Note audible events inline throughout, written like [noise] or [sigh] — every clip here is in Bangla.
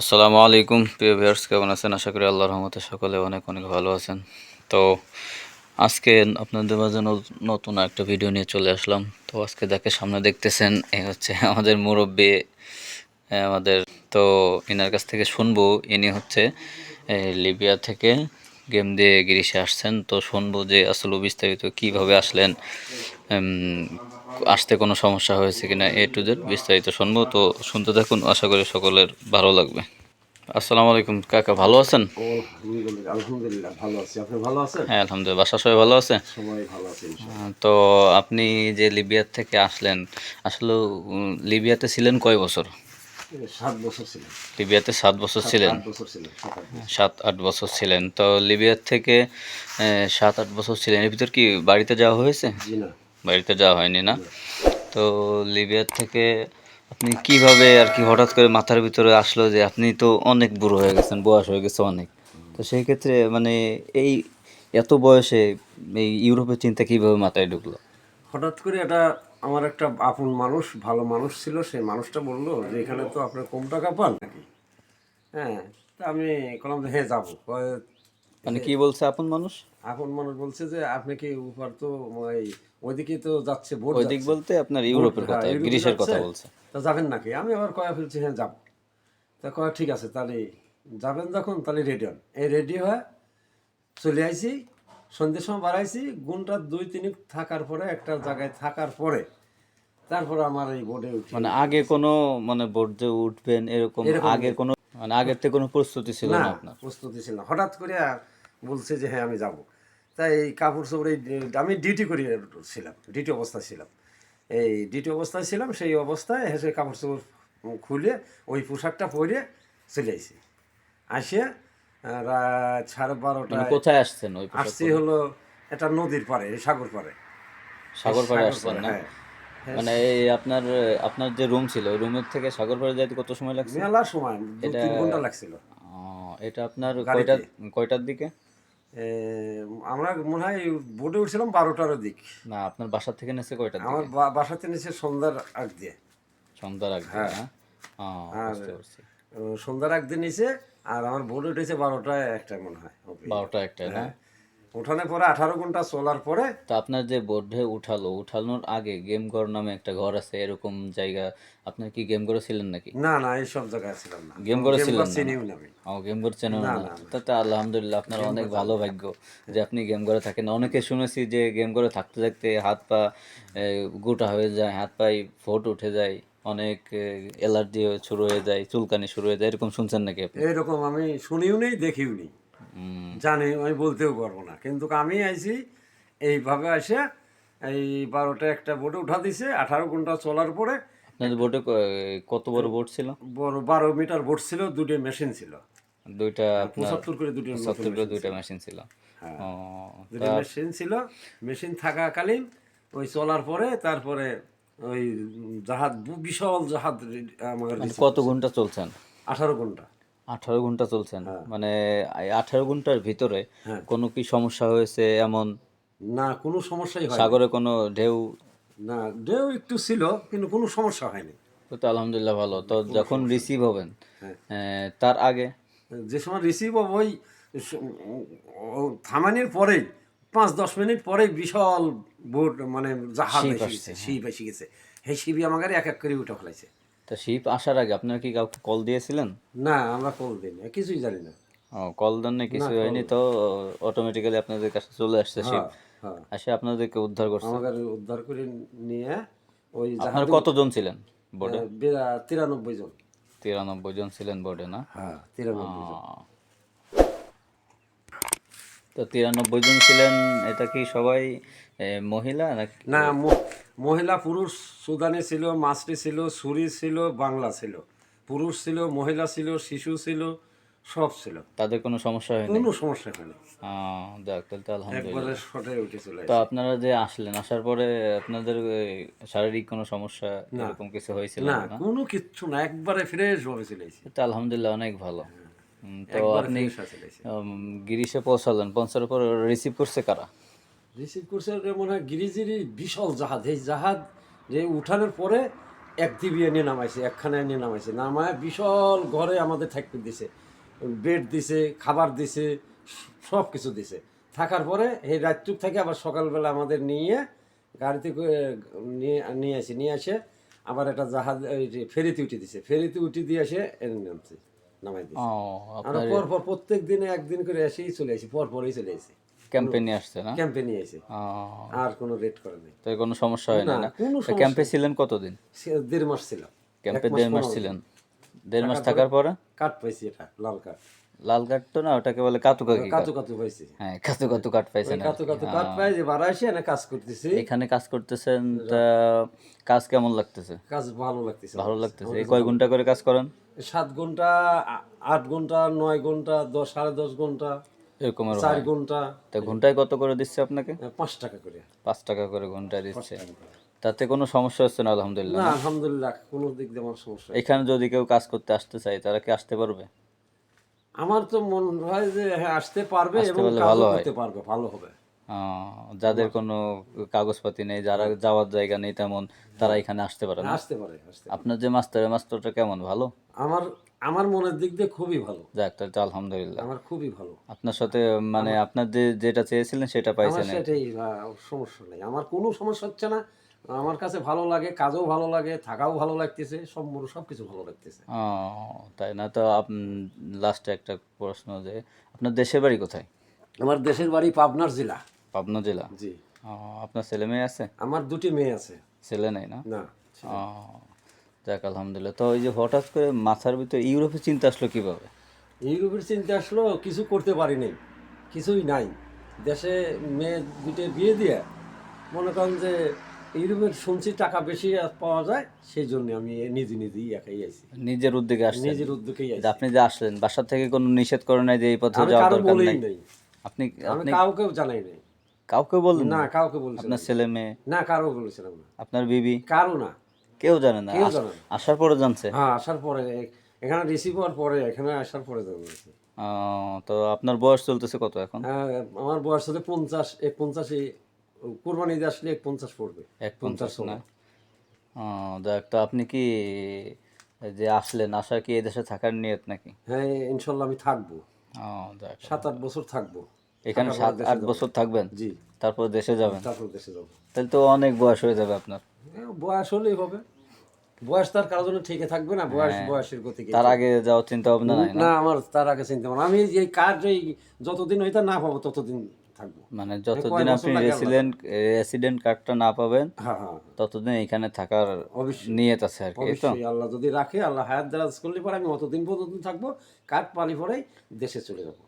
আসসালামু আলাইকুম, প্রিয় ভিউয়ার্স, কেমন আছেন? আশা করি আল্লাহর রহমতে সকলে অনেক অনেক ভালো আছেন। তো আজকে আপনাদের মাঝে নতুন একটা ভিডিও নিয়ে চলে আসলাম। তো আজকে দেখে সামনে দেখতেছেন এই হচ্ছে [laughs] আমাদের মুরব্বী আমাদের, তো এনার কাছ থেকে শুনব, ইনি হচ্ছে লিবিয়া থেকে গেম দিয়ে গিরিশে আসছেন। তো শুনব যে আসলে বিস্তারিত কীভাবে আসলেন আসতে কোনো সমস্যা হয়েছে কিনা এ টু জেড বিস্তারিত শুনব তো শুনতে থাকুন। আশা করি সকলের ভালো লাগবে। আসসালামু আলাইকুম কাকা ভালো আছেন? আলহামদুলিল্লাহ ভালো আছি। আপনি ভালো আছেন? হ্যাঁ আলহামদুলিল্লাহ। বাসা সবাই ভালো আছে? সবাই ভালো আছে তো আপনি যে লিবিয়ার থেকে আসলেন আসলে লিবিয়াতে ছিলেন কয় বছর? সাত বছর ছিলেন। লিবিয়াতে সাত বছর ছিলেন? সাত আট বছর। সাত আট বছর ছিলেন। তো লিবিয়ার থেকে সাত আট বছর ছিলেন। এর ভিতর কি বাড়িতে যাওয়া হয়েছে? জি না। বাড়িতে যাওয়া হয়নি না। তো লিবিয়ার থেকে আপনি কীভাবে আর কি হঠাৎ করে মাথার ভিতরে আসলো যে আপনি তো অনেক বুড়ো হয়ে গেছেন, বয়স হয়ে গেছে অনেক। তো সেই ক্ষেত্রে মানে এই এত বয়সে এই ইউরোপের চিন্তা কীভাবে মাথায় ঢুকলো? হঠাৎ করে এটা আমার একটা আপন মানুষ, ভালো মানুষ ছিল সেই মানুষটা বলল যে, এখানে তো আপনার কম টাকা পান নাকি? হ্যাঁ তা আমি যে হ্যাঁ যাব। মানে কি বলছে আপন মানুষ? আপন মানুষ বলছে যে আপনি কি উপর তো ওই ওইদিকে তো যাচ্ছে ভোট ওই দিক বলতে আপনার ইউরোপের হ্যাঁ, কথা গ্রিসের কথা বলছে। তা যাবেন নাকি? আমি আবার কয়া ফেলছি হ্যাঁ যাব। তা কয়া ঠিক আছে তাহলে যাবেন যখন তাহলে রেডি হন। এই রেডি হয়ে চলে আইছি সন্ধ্যের সময় বাড়াইছি গুণটা দুই তিন থাকার পরে একটা জায়গায় থাকার পরে তারপরে আমার এই বোর্ডে উঠি। মানে আগে কোনো মানে বোর্ড উঠবেন এরকম আগে কোনো মানে আগের থেকে কোনো প্রস্তুতি ছিল না আপনার? প্রস্তুতি ছিল না। হঠাৎ করে বলছে যে হ্যাঁ আমি যাব। তাই এই কাপড় চোপড় এই আমি ডিউটি করি ছিলাম ডিউটি অবস্থায় ছিলাম। এই ডিউটি অবস্থায় ছিলাম সেই অবস্থায় হেসে কাপড় চোপড় খুলে ওই পোশাকটা পরে চলে আসে রাত সাড়ে মানে বারোটায় কোথায় আসছেন ওই আসছি হলো একটা নদীর পাড়ে সাগর পাড়ে। সাগর পাড়ে আসছেন হ্যাঁ। মানে এই আপনার আপনার যে রুম ছিল ওই রুমের থেকে সাগর পাড়ে যাইতে কত সময় লাগছে মেলা সময় দু তিন ঘণ্টা লাগছিল। এটা আপনার কয়টা কয়টার দিকে? আমরা মনে হয় বোটে উঠছিলাম বারোটার দিক। না আপনার বাসার থেকে নেছে কয়টা আমার বা- বাসাতে নিচে সন্ধ্যার আগ দিয়ে। সন্ধ্যার আগে হ্যাঁ। বুঝতে পারছি। আহ, সন্ধ্যার আগ দিয়ে নিচে আর আমার বোট উঠেছে বারোটায় একটা মনে হয় বারোটা একটা না? উঠানোর পরে আঠারো ঘণ্টা চলার পরে তো আপনার যে বোর্ডে উঠালো উঠানোর আগে গেম ঘর নামে একটা ঘর আছে এরকম জায়গা আপনার কি গেম করেছিলেন নাকি? না না এইসব জায়গায় ছিলাম না। গেম করেছিলেন না? চিনিও না ও গেম ঘর চেনেন না তাতে আলহামদুলিল্লাহ আপনার অনেক ভালো ভাগ্য যে আপনি গেম ঘরে থাকেন। অনেকে শুনেছি যে গেম ঘরে থাকতে থাকতে হাত পা গোটা হয়ে যায় হাত পায়ে ফোট উঠে যায় অনেক অ্যালার্জি শুরু হয়ে যায় চুলকানি শুরু হয়ে যায় এরকম শুনছেন নাকি আপনি? এইরকম আমি শুনিও নেই দেখিও নেই। জানি আমি বলতেও পারব না। কিন্তু আমি আইছি এইভাবে আসে এই বারোটা একটা বোটে উঠা দিছে আঠারো ঘণ্টা চলার পরে বোটে কত বড় বোট ছিল? বড় বারো মিটার বোট ছিল দুটো মেশিন ছিল। দুইটা পঁচাত্তর করে দুটো সত্তর করে দুইটা মেশিন ছিল। হ্যাঁ। দুটো মেশিন ছিল। মেশিন থাকাকালীন ওই চলার পরে তারপরে ওই জাহাজ বিশাল জাহাজ আমার মানে কত ঘণ্টা চলছেন? আঠারো ঘণ্টা। আঠারো ঘণ্টা চলছেন। হ্যাঁ। মানে আঠারো ঘণ্টার ভিতরে কোনো কি সমস্যা হয়েছে এমন? না কোনো সমস্যাই হয় সাগরে কোনো ঢেউ? না ঢেউ একটু ছিল কিন্তু কোনো সমস্যা হয়নি। তো আলহামদুলিল্লাহ ভালো। তো যখন রিসিভ হবেন হ্যাঁ। তার আগে? যে সময় রিসিভ হব ওই থামানির পরেই পাঁচ দশ মিনিট পরেই বিশাল বোট মানে জাহাজ শিপ এসে গেছে সেই শিবই আমাকে এক এক করে উঠে ফেলাইছে। তা শিপ আসার আগে আপনারা কি কাউকে কল দিয়েছিলেন? না আমরা কল দিই না কিছুই জানি না। ও কল দেন না কিছু হয়নি তো অটোমেটিক্যালি আপনাদের কাছে চলে আসছে শিপ হ্যাঁ এসে আপনাদেরকে উদ্ধার করছে। আমাকে উদ্ধার করে নিয়ে ওই আপনার কতজন ছিলেন বোর্ডে তিরানব্বই জন। তিরানব্বই জন ছিলেন বোর্ডে না? হ্যাঁ তিরানব্বই জন। তো তিরানব্বই জন ছিলেন এটা কি সবাই মহিলা নাকি না মহিলা পুরুষ সুদানি ছিল মাছটি ছিল সুরি ছিল বাংলা ছিল। পুরুষ ছিল মহিলা ছিল শিশু ছিল সব ছিল। তাদের কোনো সমস্যা হয়নি? কোনো সমস্যা হয়নি। যাক তাহলে তো আলহামদুলিল্লাহ। শটে উঠে তো আপনারা যে আসলেন আসার পরে আপনাদের শারীরিক কোনো সমস্যা এরকম কিছু হয়েছিল না কোনো কিচ্ছু না একবারে ফ্রেশ ভাবে তো আলহামদুলিল্লাহ অনেক ভালো। তো আপনি গিরিশে পৌঁছালেন পৌঁছার পর রিসিভ করছে কারা? রিসিভ করছে মনে হয় গিরিজিরি বিশাল জাহাজ। এই জাহাজ যে উঠানোর পরে এক দিবিয়ে নিয়ে নামাইছে একখানে নিয়ে নামাইছে। নামায় বিশাল ঘরে আমাদের থাকতে দিছে। বেড দিছে খাবার দিছে সব কিছু দিছে। থাকার পরে এই রাত্রুক থেকে আবার সকালবেলা আমাদের নিয়ে গাড়িতে করে নিয়ে নিয়ে আসে নিয়ে আসে আবার একটা জাহাজ এই যে ফেরিতে উঠে দিছে। ফেরিতে উঠে দিয়ে আসে নামছে নামাই দিছে। আর আপনার পর পর প্রত্যেক দিনে একদিন করে এসেই চলে আসি পর পরই চলে আসি। ক্যাম্পে নিয়ে আসছে না? ক্যাম্পে নিয়ে এসে। আর কোনো রেট করে নেই। তো কোনো সমস্যা হয় না না, না? ক্যাম্পে ছিলেন কতদিন? দেড় মাস ছিলাম ক্যাম্পে দেড় মাস ছিলেন। দেড় মাস থাকার পরে? কাঠ পাইছি এটা লাল কাঠ। লাল কাঠ তো না ওটাকে বলে কাতু কাকি কাতু কাতু পাইছি। হ্যাঁ কাতু কাতু কাঠ পাইছেন আর কাতু কাতু কাঠ পাই যে বাড়া এসে এনে কাজ করতেছি। এখানে কাজ করতেছেন তা কাজ কেমন লাগতেছে? কাজ ভালো লাগতেছে। ভালো লাগতেছে। এই কয় ঘণ্টা করে কাজ করেন? সাত ঘণ্টা আট ঘণ্টা নয় ঘণ্টা দশ সাড়ে দশ ঘণ্টা। এরকম চার হয়। ঘণ্টা। তা ঘন্টায় কত করে দিচ্ছে আপনাকে? পাঁচ টাকা করে। পাঁচ টাকা করে ঘন্টায় দিচ্ছে। তাতে কোনো সমস্যা হচ্ছে না আলহামদুলিল্লাহ না আলহামদুলিল্লাহ কোনো দিক দিয়ে আমার সমস্যা নেই। এখানে যদি কেউ কাজ করতে আসতে চায় তারা কি আসতে পারবে? আমার তো মন হয় যে হ্যাঁ আসতে পারবে এবং হয়। করতে পারবে ভালো হবে। যাদের কোনো কাগজপাতি নেই যারা যাওয়ার জায়গা নেই তেমন তারা এখানে আসতে পারে আসতে পারে আসতে পারে। আপনার যে মাস্টার মাস্টারটা কেমন ভালো? আমার আমার মনের দিক দিয়ে খুবই ভালো। যাক তো আলহামদুলিল্লাহ। আমার খুবই ভালো। আপনার সাথে মানে আপনার যে যেটা চেয়েছিলেন সেটা আমার পাইছেন। সেটাই সমস্যা নেই। আমার কোনো সমস্যা হচ্ছে না। আমার কাছে ভালো লাগে কাজও ভালো লাগে থাকাও ভালো লাগতেছে সব সব কিছু ভালো লাগতেছে। ও তাই না? তো লাস্টে একটা প্রশ্ন যে আপনার দেশের বাড়ি কোথায়? আমার দেশের বাড়ি পাবনার জেলা। পাবনা জেলা? জি। আপনার ছেলে মেয়ে আছে? আমার দুটি মেয়ে আছে। ছেলে নাই না? না যাক আলহামদুলিল্লাহ। তো ওই যে হঠাৎ করে মাথার ভিতরে ইউরোপে চিন্তা আসলো কীভাবে? ইউরোপের চিন্তা আসলো কিছু করতে পারি নাই কিছুই নাই। দেশে মেয়ে দুটো বিয়ে দিয়ে মনে করেন যে ইউরোপের শুনছি টাকা বেশি পাওয়া যায় সেই জন্য আমি নিজে নিজেই একাই আইছি। নিজের উদ্যোগে আসছেন? নিজের উদ্যোগেই যে আপনি যে আসলেন বাসা থেকে কোনো নিষেধ করে নাই যে এই পথে যাওয়া দরকার নাই? আপনি আপনি কাউকেও জানাই নাই। কাউকে বললেন না কাউকে বলছিলাম আপনার ছেলে মেয়ে? না কারও বলেছিলাম না। আপনার বিবি? কারও না। কেউ জানে না। কেউ জানে না। আসার পরে জানছে। হ্যাঁ আসার পরে এখানে রিসিভ হওয়ার পরে এখানে আসার পরে জানাইছি ও, তো আপনার বয়স চলতেছে কত এখন? হ্যাঁ আমার বয়স হচ্ছে পঞ্চাশ এক পঞ্চাশে কোরবানি ঈদ আসলে এক পঞ্চাশ পড়বে। এক পঞ্চাশ না? দেখ তো আপনি কি যে আসলেন আসা কি এদেশে থাকার নিয়ত নাকি? হ্যাঁ ইনশাল্লাহ আমি থাকব। সাত আট বছর থাকব। এখানে সাত আট বছর থাকবেন? জি। তারপর দেশে যাবেন? তারপর দেশে যাব। তাহলে তো অনেক বয়স হয়ে যাবে আপনার। বয়স হলেই হবে। বয়স তার কারোর জন্য থাকবে না বয়স বয়সের গতিকে তার আগে যাওয়ার চিন্তা ভাবনা নাই না? আমার তার আগে চিন্তা ভাবনা। আমি এই কার্ড এই যতদিন হইতে না পাবো ততদিন থাকব। মানে যতদিন আপনি রেসিডেন্ট রেসিডেন্ট কার্ডটা না পাবেন হ্যাঁ হ্যাঁ ততদিন এখানে থাকার নিয়ত আছে আর কি তো? আল্লাহ যদি রাখে আল্লাহ হায়াত দারাজ করলে পরে আমি অতদিন পর্যন্ত থাকব কাঠ পালি পরেই দেশে চলে যাব।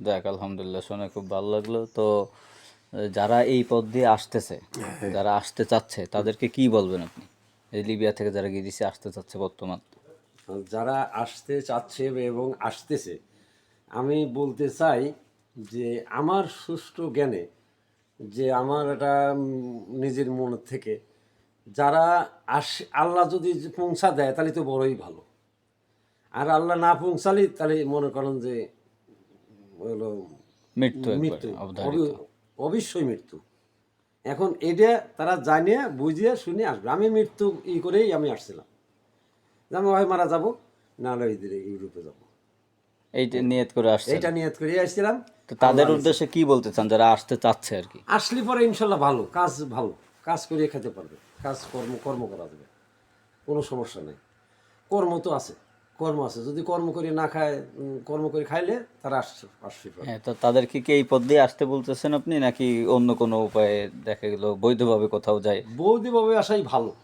দেখ আলহামদুলিল্লাহ শুনে খুব ভালো লাগল। তো যারা এই পথ দিয়ে আসতেছে যারা আসতে চাচ্ছে তাদেরকে কি বলবেন আপনি? এই লিবিয়া থেকে যারা গিয়ে আসতে চাচ্ছে বর্তমান। যারা আসতে চাচ্ছে এবং আসতেছে আমি বলতে চাই যে আমার সুষ্ঠু জ্ঞানে যে আমার এটা নিজের মন থেকে যারা আস আল্লাহ যদি পৌঁছা দেয় তাহলে তো বড়ই ভালো। আর আল্লাহ না পৌঁছালি তাহলে মনে করেন যে হলো মৃত্যু মৃত্যু। অবশ্যই মৃত্যু। এখন এটা তারা জানিয়ে বুঝিয়ে শুনে আসবে। আমি মৃত্যু ই করেই আমি আসছিলাম। যে আমি হয় মারা যাব না হলে ইদিরে ইউরোপে যাব। এইটা নিয়ত করে আসছে এইটা নিয়ত করে আসছিলাম। তো তাদের উদ্দেশ্যে কি বলতে চান? যারা আসতে চাচ্ছে আর কি। আসলে পরে ইনশাল্লাহ ভালো কাজ ভালো। কাজ করিয়ে খেতে পারবে। কাজ কর্ম কর্ম করা যাবে। কোনো সমস্যা নেই। কর্ম তো আছে। কর্ম আছে। যদি কর্ম করে না খায় কর্ম করে খাইলে তারা আসছে আসছে হ্যাঁ তো তাদেরকে কি এই পদ দিয়ে আসতে বলতেছেন আপনি নাকি অন্য কোনো উপায়ে দেখা গেল বৈধভাবে কোথাও যায়? বৈধভাবে আসাই ভালো।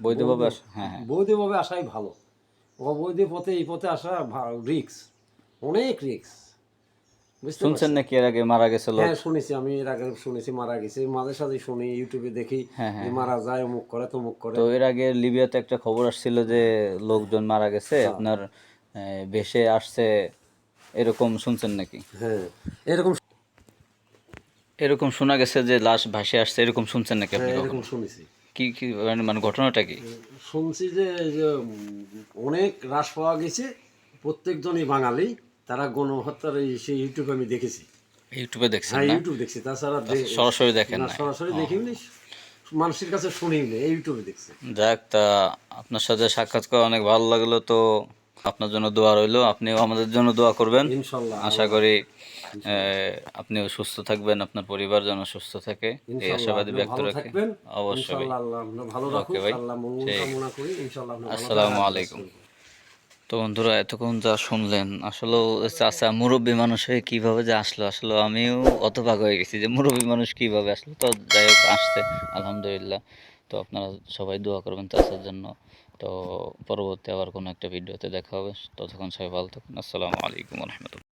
বৈধভাবে আস হ্যাঁ হ্যাঁ। বৈধভাবে আসাই ভালো। অবৈধ পথে এই পথে আসা রিক্স অনেক রিক্স শুনছেন নাকি এর আগে মারা গেছে হ্যাঁ শুনেছি আমি এর আগে শুনেছি মারা গেছে। মাঝে সাঝে শুনি ইউটিউবে দেখি হ্যাঁ, যে মারা যায় অমুক করে তমুক করে। তো এর আগে লিবিয়াতে একটা খবর আসছিল যে লোকজন মারা গেছে আপনার ভেসে আসছে এরকম শুনছেন নাকি? হ্যাঁ এরকম এরকম শোনা গেছে যে লাশ ভাসে আসছে এরকম শুনছেন নাকি আপনি হ্যাঁ, এরকম শুনেছি। কি কি মানে মানে ঘটনাটা কি? শুনছি যে যে, অনেক হ্রাস পাওয়া গেছে প্রত্যেকজনই বাঙালি। তারা গণহত্যার এই সেই ইউটিউবে আমি দেখেছি। ইউটিউবে দেখছেন হ্যাঁ ইউটিউব দেখছি। তাছাড়া সরাসরি দেখেন না সরাসরি দেখিনি মানুষের কাছে শুনি না ইউটিউবে দেখছি। যাক তা আপনার সাথে সাক্ষাৎ করে অনেক ভালো লাগল তো আপনার জন্য দোয়া রইল। আপনিও আমাদের জন্য দোয়া করবেন। ইনশাল্লাহ। আশা করি আপনিও সুস্থ থাকবেন আপনার পরিবার যেন সুস্থ থাকে এই আশাবাদী ব্যক্ত রাখি। অবশ্যই। আসসালামু আলাইকুম। তো বন্ধুরা, এতক্ষণ যা শুনলেন আসলে চাচা মুরব্বী মানুষ হয়ে কীভাবে যে আসলো, আসলে আমিও অতভাগ হয়ে গেছি যে মুরব্বী মানুষ কীভাবে আসলো। তো যাই হোক, আসছে, আলহামদুলিল্লাহ। তো আপনারা সবাই দোয়া করবেন চাচার জন্য। তো পরবর্তী আবার কোনো একটা ভিডিওতে দেখা হবে। ততক্ষণ সবাই ভালো থাকুন। আসসালামু আলাইকুম রহমতুল্লাহ।